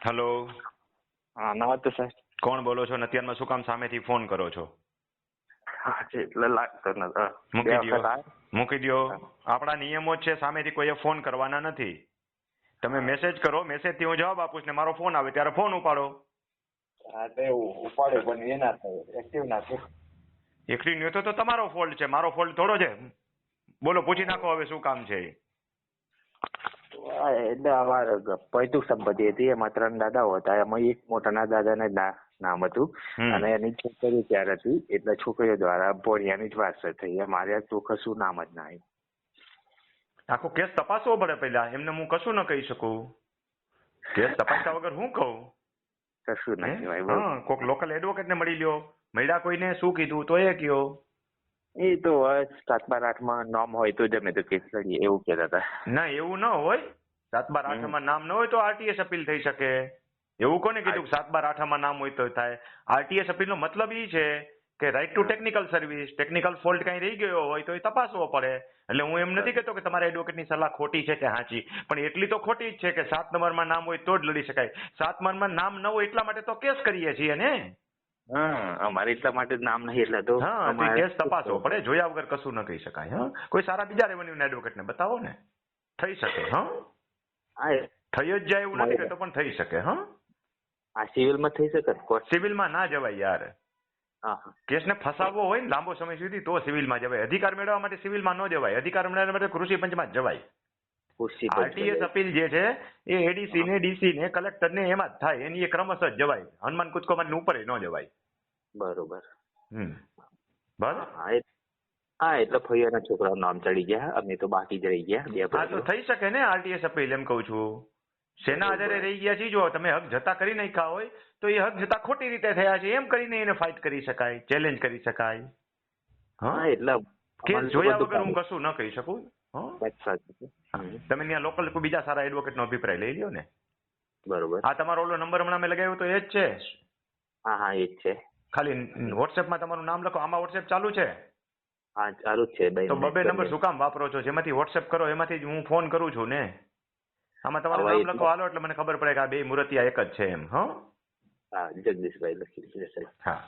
Hello હા નમસ્તે સાહેબ. કોણ બોલો છો અત્યારમાં શું કામ સામેથી ફોન કરો છો? એટલે લાગતો મૂકી દ્યો. આપણા નિયમો છે સામેથી કોઈએ ફોન કરવાના નથી. તમે મેસેજ કરો મેસેજથી હું જવાબ આપું ને મારો ફોન આવે ત્યારે ફોન ઉપાડો. હા તે પણ એ ના થયું. એક્ટિવ ના થયું એકલી ન્યો તો તમારો ફોલ્ટ છે. મારો ફોલ્ટ થોડો છે. બોલો પૂછી નાખો હવે શું કામ છે અમારે પૈતૃક સંપત્તિ હતી. એમાં ત્રણ દાદાઓ હતા. એમાં એક મોટાના દાદાને નામ હતું. અને એની છોકરી ત્યારે હતી એટલે છોકરીઓ દ્વારા ભોળિયાની જ વારસત થઈ. મારે તો કશું નામ જ ના આખો કેસ તપાસવો પડે પહેલા. એમને હું કશું ન કહી શકું. કેસ તપાસતા વગર હું કહું? કશું નહીં કોક લોકલ એડવોકેટ ને મળી લ્યો. મળ્યા કોઈને શું કીધું તો એ કયો. એ તો સાતમા આઠમાં નામ હોય તો જમે તો કેસ લડીએ. એવું કહેતા હતા. ના એવું ન હોય. સાત બાર આઠમાં નામ ન હોય તો આરટીએસ અપીલ થઈ શકે. એવું કોને કીધું કે સાત બાર આઠમાં નામ હોય તો થાય? આરટીએસ અપીલનો મતલબ એ છે કે right to technical service technical fault કઈ રહી ગયો હોય તો એ તપાસવો પડે. એટલે હું એમ નથી કહેતો કે તમારા એડવોકેટની સલાહ ખોટી છે કે સાચી પણ એટલી તો ખોટી જ છે કે સાત નંબરમાં નામ હોય તો જ લડી શકાય. સાત નંબરમાં નામ ન હોય એટલા માટે તો કેસ કરીએ છીએ ને. અમારે એટલા માટે જ નામ નહીં એટલે તો હા કેસ તપાસવો પડે. જોયા વગર કશું ન કહી શકાય હા. કોઈ સારા બીજા રેવન્યુ એડવોકેટને બતાવો ને. થઈ શકે હા. હા એ- થઈ જ જાય એવું નથી કહેતો પણ થઈ શકે હા આ સિવિલમાં થઈ શકે ને કોર્ટ? સિવિલમાં ના જવાય યાર. હા હા. કેસને ફસાવવો હોય ને લાંબો સમય સુધી તો સિવિલમાં જવાય. અધિકાર મેળવવા માટે સિવિલમાં ન જવાય. અધિકાર મેળવવા માટે કૃષિ પંચમાં જ જવાય. ખુરશી પર આરટીએસ અપીલ જે છે એ એડીસી ને ડીસી ને કલેક્ટર ને એમાં જ થાય. એની એ ક્રમશ જ જવાય. હનુમાન કુચકોમાં ઉપર ન જવાય. બરોબર. હમ. બરાબર હા એટલે હા ફૈયાના છોકરાનું નામ ચડી ગયા અમે તો બાકી જ રહી ગયા બે હા તો. થઈ શકે ને આરટીએસ અપીલ એમ કહું છું. શેના આધારે રહી ગયા છે જો તમે હક જતા કરી નાખ્યા હોય તો એ હક જતા ખોટી રીતે થયા છે એમ કરીને એને ફાઇટ કરી શકાય ચેલેન્જ કરી શકાય. હા? હા એટલે તો જોયા વગર હું કશું ન કહી શકું હા. હા. તમે ત્યાં લોકલ કોઈ બીજા સારા એડવોકેટ નો અભિપ્રાય લઈ લ્યો ને. બરોબર. આ તમારો ઓલો નંબર હમણાં મેં લગાવ્યો તો એ જ છે. હા હા એ જ છે. ખાલી વોટ્સએપમાં તમારું નામ લખો આમાં વોટ્સએપ ચાલુ છે? હા ચાલુ જ છે તો બબે નંબર શું કામ વાપરો છો? જેમાંથી વોટ્સએપ કરો એમાંથી જ હું ફોન કરું છું ને? આમાં તમારું નામ લખો હાલો એટલે મને ખબર પડે કે આ બે મૂર્તિયા એક જ છે એમ હા? હા જગદીશભાઈ લખી હા.